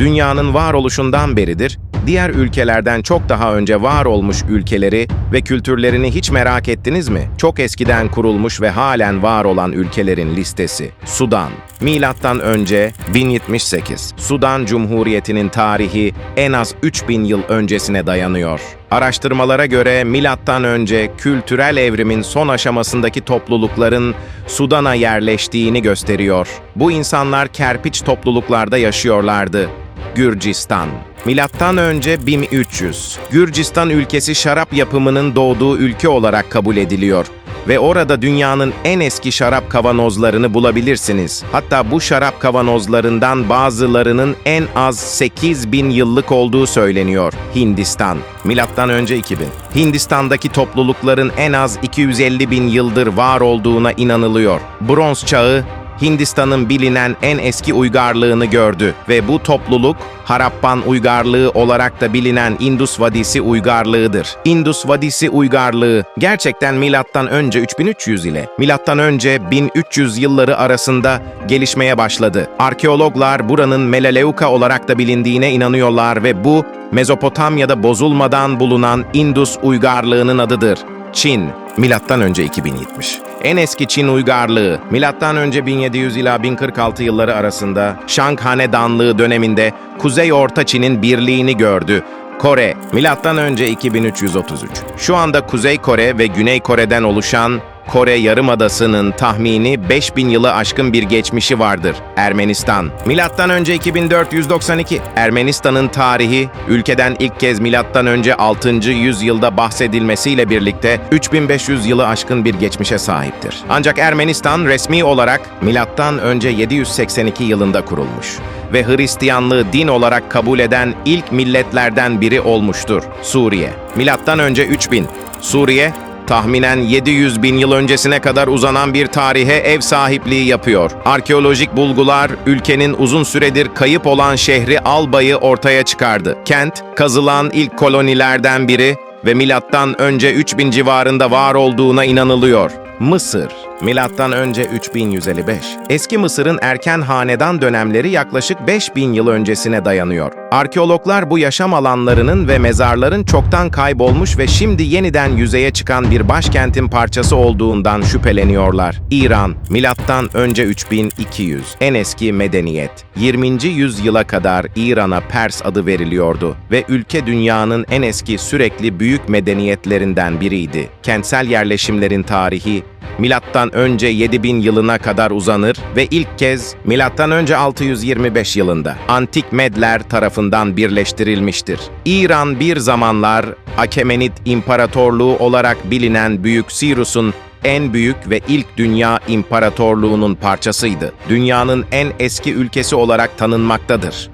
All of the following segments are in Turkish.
dünyanın varoluşundan beridir, diğer ülkelerden çok daha önce var olmuş ülkeleri ve kültürlerini hiç merak ettiniz mi? Çok eskiden kurulmuş ve halen var olan ülkelerin listesi. Sudan. Milattan önce 1078. Sudan Cumhuriyeti'nin tarihi en az 3000 yıl öncesine dayanıyor. Araştırmalara göre milattan önce kültürel evrimin son aşamasındaki toplulukların Sudan'a yerleştiğini gösteriyor. Bu insanlar kerpiç topluluklarda yaşıyorlardı. Gürcistan. Milattan önce 1300. Gürcistan ülkesi şarap yapımının doğduğu ülke olarak kabul ediliyor ve orada dünyanın en eski şarap kavanozlarını bulabilirsiniz. Hatta bu şarap kavanozlarından bazılarının en az 8000 yıllık olduğu söyleniyor. Hindistan. Milattan önce 2000. Hindistan'daki toplulukların en az 250 bin yıldır var olduğuna inanılıyor. Bronz çağı Hindistan'ın bilinen en eski uygarlığını gördü ve bu topluluk Harappan uygarlığı olarak da bilinen Indus Vadisi uygarlığıdır. Indus Vadisi uygarlığı gerçekten milattan önce 3300 ile milattan önce 1300 yılları arasında gelişmeye başladı. Arkeologlar buranın Melaleuca olarak da bilindiğine inanıyorlar ve bu Mezopotamya'da bozulmadan bulunan Indus uygarlığının adıdır. Çin, milattan önce 2070. En eski Çin uygarlığı, milattan önce 1700 ila 1046 yılları arasında Shang Hanedanlığı döneminde Kuzey Orta Çin'in birliğini gördü. Kore, milattan önce 2333. Şu anda Kuzey Kore ve Güney Kore'den oluşan Kore Yarımadası'nın tahmini 5000 yılı aşkın bir geçmişi vardır. Ermenistan. Milattan önce 2492. Ermenistan'ın tarihi ülkeden ilk kez milattan önce 6. yüzyılda bahsedilmesiyle birlikte 3500 yılı aşkın bir geçmişe sahiptir. Ancak Ermenistan resmi olarak milattan önce 782 yılında kurulmuş ve Hristiyanlığı din olarak kabul eden ilk milletlerden biri olmuştur. Suriye. Milattan önce 3000. Suriye tahminen 700 bin yıl öncesine kadar uzanan bir tarihe ev sahipliği yapıyor. Arkeolojik bulgular ülkenin uzun süredir kayıp olan şehri Alba'yı ortaya çıkardı. Kent, kazılan ilk kolonilerden biri ve milattan önce 3000 civarında var olduğuna inanılıyor. Mısır, milattan önce 3155. Eski Mısır'ın erken hanedan dönemleri yaklaşık 5000 yıl öncesine dayanıyor. Arkeologlar bu yaşam alanlarının ve mezarların çoktan kaybolmuş ve şimdi yeniden yüzeye çıkan bir başkentin parçası olduğundan şüpheleniyorlar. İran, milattan önce 3200. En eski medeniyet. 20. yüzyıla kadar İran'a Pers adı veriliyordu ve ülke dünyanın en eski sürekli büyük medeniyetlerinden biriydi. Kentsel yerleşimlerin tarihi milattan önce 7000 yılına kadar uzanır ve ilk kez milattan önce 625 yılında antik Medler tarafından birleştirilmiştir. İran bir zamanlar Akemenit İmparatorluğu olarak bilinen Büyük Sirus'un en büyük ve ilk dünya imparatorluğunun parçasıydı. Dünyanın en eski ülkesi olarak tanınmaktadır.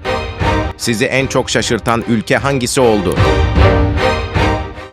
Sizi en çok şaşırtan ülke hangisi oldu?